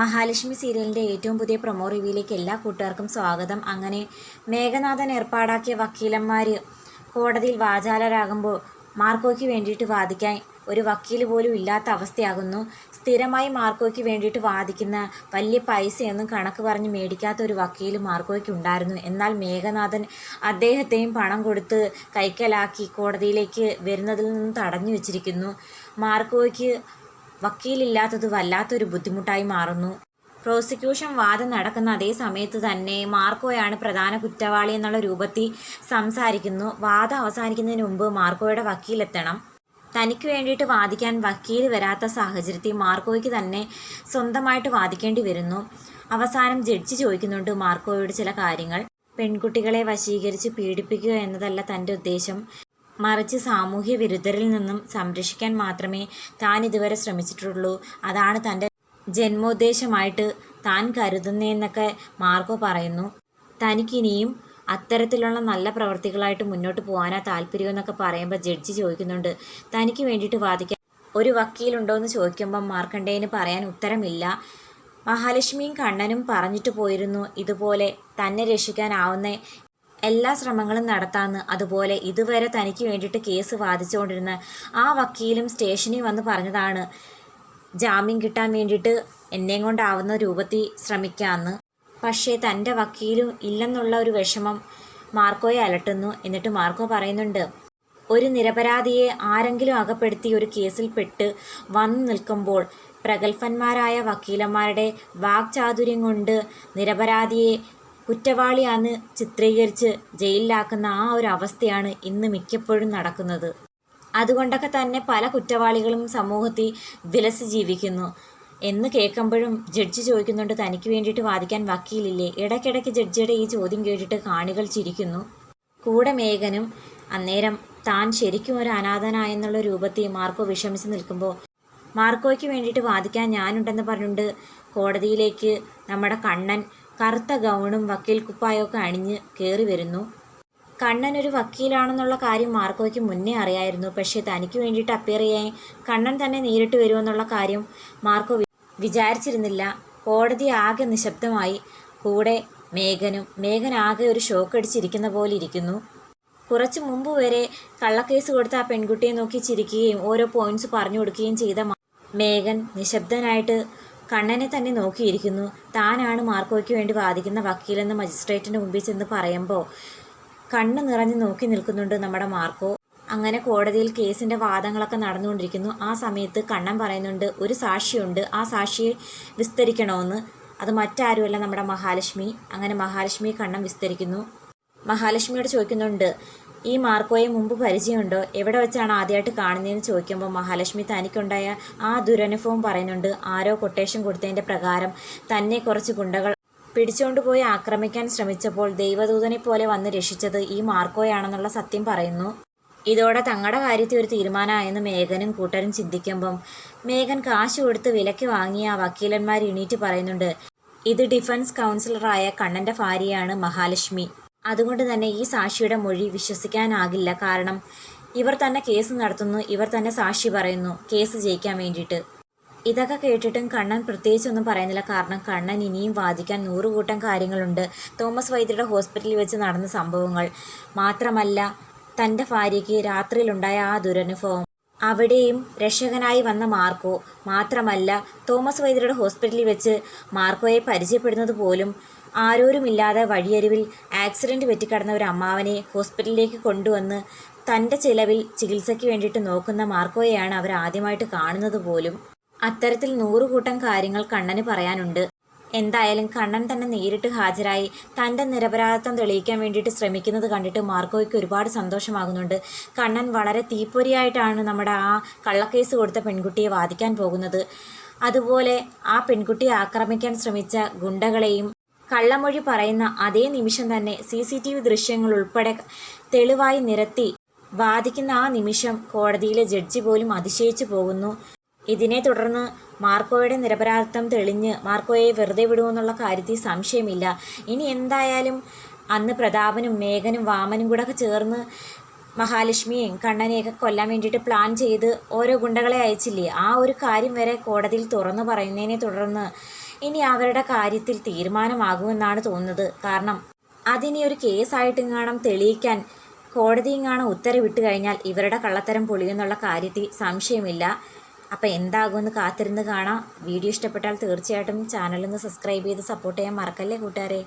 മഹാലക്ഷ്മി സീരിയലിന്റെ ഏറ്റവും പുതിയ പ്രൊമോ റിവ്യൂയിലേക്ക് എല്ലാ കൂട്ടുകാർക്കും സ്വാഗതം. അങ്ങനെ മേഘനാഥൻ ഏർപ്പാടാക്കിയ വക്കീലന്മാർ കോടതിയിൽ വാചാലരാകുമ്പോൾ മാർക്കോയ്ക്ക് വേണ്ടിയിട്ട് വാദിക്കാൻ ഒരു വക്കീൽ പോലും ഇല്ലാത്ത അവസ്ഥയാകുന്നു. സ്ഥിരമായി മാർക്കോയ്ക്ക് വേണ്ടിയിട്ട് വാദിക്കുന്ന വലിയ പൈസയൊന്നും കണക്ക് പറഞ്ഞ് മേടിക്കാത്ത ഒരു വക്കീൽ മാർക്കോയ്ക്ക് ഉണ്ടായിരുന്നു. എന്നാൽ മേഘനാഥൻ അദ്ദേഹത്തെയും പണം കൊടുത്ത് കൈക്കലാക്കി കോടതിയിലേക്ക് വരുന്നതിൽ നിന്ന് തടഞ്ഞു വെച്ചിരിക്കുന്നു. മാർക്കോയ്ക്ക് വക്കീലില്ലാത്തത് വല്ലാത്തൊരു ബുദ്ധിമുട്ടായി മാറുന്നു. പ്രോസിക്യൂഷൻ വാദം നടക്കുന്ന അതേ സമയത്ത് തന്നെ മാർക്കോയാണ് പ്രധാന കുറ്റവാളി എന്നുള്ള രൂപത്തിൽ സംസാരിക്കുന്നു. വാദം അവസാനിക്കുന്നതിന് മുമ്പ് മാർക്കോയുടെ വക്കീലെത്തണം. തനിക്ക് വേണ്ടിയിട്ട് വാദിക്കാൻ വക്കീൽ വരാത്ത സാഹചര്യത്തിൽ മാർക്കോയ്ക്ക് തന്നെ സ്വന്തമായിട്ട് വാദിക്കേണ്ടി വരുന്നു. അവസാനം ജഡ്ജി ചോദിക്കുന്നുണ്ട് മാർക്കോയോട് ചില കാര്യങ്ങൾ. പെൺകുട്ടികളെ വശീകരിച്ച് പീഡിപ്പിക്കുക എന്നതല്ല തന്റെ ഉദ്ദേശം. മറിച്ച് സാമൂഹ്യ വിരുദ്ധരിൽ നിന്നും സംരക്ഷിക്കാൻ മാത്രമേ താൻ ഇതുവരെ ശ്രമിച്ചിട്ടുള്ളൂ. അതാണ് തന്റെ ജന്മോദ്ദേശമായിട്ട് താൻ കരുതുന്നതെന്നൊക്കെ മാർക്കോ പറയുന്നു. തനിക്കിനിയും അത്തരത്തിലുള്ള നല്ല പ്രവർത്തികളായിട്ട് മുന്നോട്ട് പോകാനാ താല്പര്യം എന്നൊക്കെ പറയുമ്പോൾ ജഡ്ജി ചോദിക്കുന്നുണ്ട്. തനിക്ക് വേണ്ടിയിട്ട് വാദിക്കാൻ ഒരു വക്കീലുണ്ടോ എന്ന് ചോദിക്കുമ്പോൾ മാർക്കണ്ടേന് പറയാൻ ഉത്തരമില്ല. മഹാലക്ഷ്മിയും കണ്ണനും പറഞ്ഞിട്ട് പോയിരുന്നു ഇതുപോലെ തന്നെ രക്ഷിക്കാനാവുന്ന എല്ലാ ശ്രമങ്ങളും നടത്താമെന്ന് അതുപോലെ ഇതുവരെ തനിക്ക് വേണ്ടിയിട്ട് കേസ് വാദിച്ചുകൊണ്ടിരുന്ന ആ വക്കീലും സ്റ്റേഷനിൽ വന്ന് പറഞ്ഞതാണ് ജാമ്യം കിട്ടാൻ വേണ്ടിയിട്ട് എന്നെയും കൊണ്ടാവുന്ന രൂപത്തിൽ ശ്രമിക്കാമെന്ന് പക്ഷേ തന്റെ വക്കീലും ഇല്ലെന്നുള്ള ഒരു വിഷമം മാർക്കോയെ അലട്ടുന്നു എന്നിട്ട് മാർക്കോ പറയുന്നുണ്ട് ഒരു നിരപരാധിയെ ആരെങ്കിലും അകപ്പെടുത്തി ഒരു കേസിൽ പെട്ട് വന്നു നിൽക്കുമ്പോൾ പ്രഗത്ഭന്മാരായ വക്കീലന്മാരുടെ വാക്ചാതുര്യം കൊണ്ട് നിരപരാധിയെ കുറ്റവാളിയാന്ന് ചിത്രീകരിച്ച് ജയിലിലാക്കുന്ന ആ ഒരു അവസ്ഥയാണ് ഇന്ന് മിക്കപ്പോഴും നടക്കുന്നത്. അതുകൊണ്ടൊക്കെ തന്നെ പല കുറ്റവാളികളും സമൂഹത്തിൽ വിലസ് ജീവിക്കുന്നു. എന്ന് കേൾക്കുമ്പോഴും ജഡ്ജി ചോദിക്കുന്നുണ്ട് തനിക്ക് വേണ്ടിയിട്ട് വാദിക്കാൻ വക്കീലില്ലേ? ഇടയ്ക്കിടയ്ക്ക് ജഡ്ജിയുടെ ഈ ചോദ്യം കേട്ടിട്ട് കാണികൾ ചിരിക്കുന്നു. കൂടെ മേഘനും അന്നേരം താൻ ശരിക്കും ഒരു അനാഥനായെന്നുള്ള രൂപത്തിൽ മാർക്കോ വിഷമിച്ച് നിൽക്കുമ്പോൾ മാർക്കോയ്ക്ക് വേണ്ടിയിട്ട് വാദിക്കാൻ ഞാനുണ്ടെന്ന് പറഞ്ഞുകൊണ്ട് കോടതിയിലേക്ക് നമ്മുടെ കണ്ണൻ കറുത്ത ഗൗണും വക്കീൽ കുപ്പായൊക്കെ അണിഞ്ഞ് കയറി വരുന്നു. കണ്ണൻ ഒരു വക്കീലാണെന്നുള്ള കാര്യം മാർക്കോയ്ക്ക് മുന്നേ അറിയായിരുന്നു. പക്ഷേ തനിക്ക് വേണ്ടിയിട്ട് അപ്പിയർ ചെയ്യാൻ കണ്ണൻ തന്നെ നേരിട്ട് വരുമെന്നുള്ള കാര്യം മാർക്കോ വിചാരിച്ചിരുന്നില്ല. കോടതി ആകെ നിശബ്ദമായി. കൂടെ മേഘനും മേഘൻ ആകെ ഒരു ഷോക്ക് അടിച്ചിരിക്കുന്ന പോലെ ഇരിക്കുന്നു. കുറച്ച് മുമ്പ് വരെ കള്ളക്കേസ് കൊടുത്ത ആ പെൺകുട്ടിയെ നോക്കി ചിരിക്കുകയും ഓരോ പോയിന്റ്സ് പറഞ്ഞു കൊടുക്കുകയും ചെയ്ത മേഘൻ നിശബ്ദനായിട്ട് കണ്ണനെ തന്നെ നോക്കിയിരിക്കുന്നു. താനാണ് മാർക്കോയ്ക്ക് വേണ്ടി വാദിക്കുന്ന വക്കീലെന്ന് മജിസ്ട്രേറ്റിന്റെ മുമ്പിൽ ചെന്ന് പറയുമ്പോൾ കണ്ണ് നിറഞ്ഞ് നോക്കി നിൽക്കുന്നുണ്ട് നമ്മുടെ മാർക്കോ. അങ്ങനെ കോടതിയിൽ കേസിന്റെ വാദങ്ങളൊക്കെ നടന്നുകൊണ്ടിരിക്കുന്നു. ആ സമയത്ത് കണ്ണൻ പറയുന്നുണ്ട് ഒരു സാക്ഷിയുണ്ട്. ആ സാക്ഷിയെ വിസ്തരിക്കണമെന്ന്. അത് മറ്റാരുമല്ല നമ്മുടെ മഹാലക്ഷ്മി. അങ്ങനെ മഹാലക്ഷ്മി കണ്ണൻ വിസ്തരിക്കുന്നു. മഹാലക്ഷ്മിയോട് ചോദിക്കുന്നുണ്ട് ഈ മാർക്കോയെ മുമ്പ് പരിചയമുണ്ടോ? എവിടെ വെച്ചാണ് ആദ്യമായിട്ട് കാണുന്നതെന്ന് ചോദിക്കുമ്പോൾ മഹാലക്ഷ്മി തനിക്കുണ്ടായ ആ ദുരനുഭവം പറയുന്നുണ്ട്. ആരോ കൊട്ടേഷൻ കൊടുത്തതിന്റെ പ്രകാരം തന്നെ കുറച്ച് ഗുണ്ടകൾ പിടിച്ചുകൊണ്ടുപോയി ആക്രമിക്കാൻ ശ്രമിച്ചപ്പോൾ ദൈവദൂതനെ പോലെ വന്ന് രക്ഷിച്ചത് ഈ മാർക്കോയാണെന്നുള്ള സത്യം പറയുന്നു. ഇതോടെ തങ്ങളുടെ കാര്യത്തിൽ ഒരു തീരുമാനമായെന്ന് മേഘനും കൂട്ടരും ചിന്തിക്കുമ്പം മേഘൻ കാശ് കൊടുത്ത് വിലയ്ക്ക് വാങ്ങിയ വക്കീലന്മാർ എണീറ്റ് പറയുന്നുണ്ട് ഇത് ഡിഫൻസ് കൗൺസിലറായ കണ്ണന്റെ ഭാര്യയാണ് മഹാലക്ഷ്മി. അതുകൊണ്ട് തന്നെ ഈ സാക്ഷിയുടെ മൊഴി വിശ്വസിക്കാനാകില്ല. കാരണം ഇവർ തന്നെ കേസ് നടത്തുന്നു ഇവർ തന്നെ സാക്ഷി പറയുന്നു കേസ് ജയിക്കാൻ വേണ്ടിയിട്ട്. ഇതൊക്കെ കേട്ടിട്ടും കണ്ണൻ പ്രത്യേകിച്ചൊന്നും പറയുന്നില്ല. കാരണം കണ്ണൻ ഇനിയും വാദിക്കാൻ നൂറുകൂട്ടം കാര്യങ്ങളുണ്ട്. തോമസ് വൈദ്യരുടെ ഹോസ്പിറ്റലിൽ വെച്ച് നടന്ന സംഭവങ്ങൾ മാത്രമല്ല തന്റെ ഭാര്യയ്ക്ക് രാത്രിയിലുണ്ടായ ആ ദുരനുഭവം. അവിടെയും രക്ഷകനായി വന്ന മാർക്കോ മാത്രമല്ല തോമസ് വൈദ്യരുടെ ഹോസ്പിറ്റലിൽ വെച്ച് മാർക്കോയെ പരിചയപ്പെടുന്നത് പോലും ആരോരുമില്ലാതെ വഴിയരിവിൽ ആക്സിഡന്റ് പറ്റിക്കടന്ന ഒരു അമ്മാവനെ ഹോസ്പിറ്റലിലേക്ക് കൊണ്ടുവന്ന് തന്റെ ചിലവിൽ ചികിത്സയ്ക്ക് വേണ്ടിയിട്ട് നോക്കുന്ന മാർക്കോയെയാണ് അവർ ആദ്യമായിട്ട് കാണുന്നത് പോലും. അത്തരത്തിൽ നൂറുകൂട്ടം കാര്യങ്ങൾ കണ്ണന് പറയാനുണ്ട്. എന്തായാലും കണ്ണൻ തന്നെ നേരിട്ട് ഹാജരായി. തന്റെ നിരപരാധിത്വം തെളിയിക്കാൻ വേണ്ടിയിട്ട് ശ്രമിക്കുന്നത് കണ്ടിട്ട് മാർക്കോയ്ക്ക് ഒരുപാട് സന്തോഷമാകുന്നുണ്ട്. കണ്ണൻ വളരെ തീപ്പൊരിയായിട്ടാണ് നമ്മുടെ ആ കള്ളക്കേസ് കൊടുത്ത പെൺകുട്ടിയെ വാദിക്കാൻ പോകുന്നത്. അതുപോലെ ആ പെൺകുട്ടിയെ ആക്രമിക്കാൻ ശ്രമിച്ച ഗുണ്ടകളെയും കള്ളമൊഴി പറയുന്ന അതേ നിമിഷം തന്നെ സി സി ടി വി ദൃശ്യങ്ങൾ ഉൾപ്പെടെ തെളിവായി നിരത്തി വാദിക്കുന്ന ആ നിമിഷം കോടതിയിലെ ജഡ്ജി പോലും അതിശയിച്ചു പോകുന്നു. ഇതിനെ തുടർന്ന് മാർക്കോയുടെ നിരപരാധിത്വം തെളിഞ്ഞ് മാർക്കോയെ വെറുതെ വിടുമെന്നുള്ള കാര്യത്തിൽ സംശയമില്ല. ഇനി എന്തായാലും അന്ന് പ്രതാപനും മേഘനും വാമനും കൂടെ ചേർന്ന് മഹാലക്ഷ്മിയും കണ്ണനെയൊക്കെ കൊല്ലാൻ വേണ്ടിയിട്ട് പ്ലാൻ ചെയ്ത് ഓരോ ഗുണ്ടകളെ അയച്ചില്ലേ? ആ ഒരു കാര്യം വരെ കോടതിയിൽ തുറന്നു പറയുന്നതിനെ തുടർന്ന് ഇനി അവരുടെ കാര്യത്തിൽ തീരുമാനമാകുമെന്നാണ് തോന്നുന്നത്. കാരണം അതിനി ഒരു കേസായിട്ടെങ്ങാണം തെളിയിക്കാൻ കോടതിയെങ്ങാണം ഉത്തരവിട്ട് കഴിഞ്ഞാൽ ഇവരുടെ കള്ളത്തരം പൊളിയെന്നുള്ള കാര്യത്തിൽ സംശയമില്ല. അപ്പോൾ എന്താകുമെന്ന് കാത്തിരുന്ന് കാണാം. വീഡിയോ ഇഷ്ടപ്പെട്ടാൽ തീർച്ചയായിട്ടും ചാനലൊന്ന് സബ്സ്ക്രൈബ് ചെയ്ത് സപ്പോർട്ട് ചെയ്യാൻ മറക്കല്ലേ കൂട്ടുകാരെ?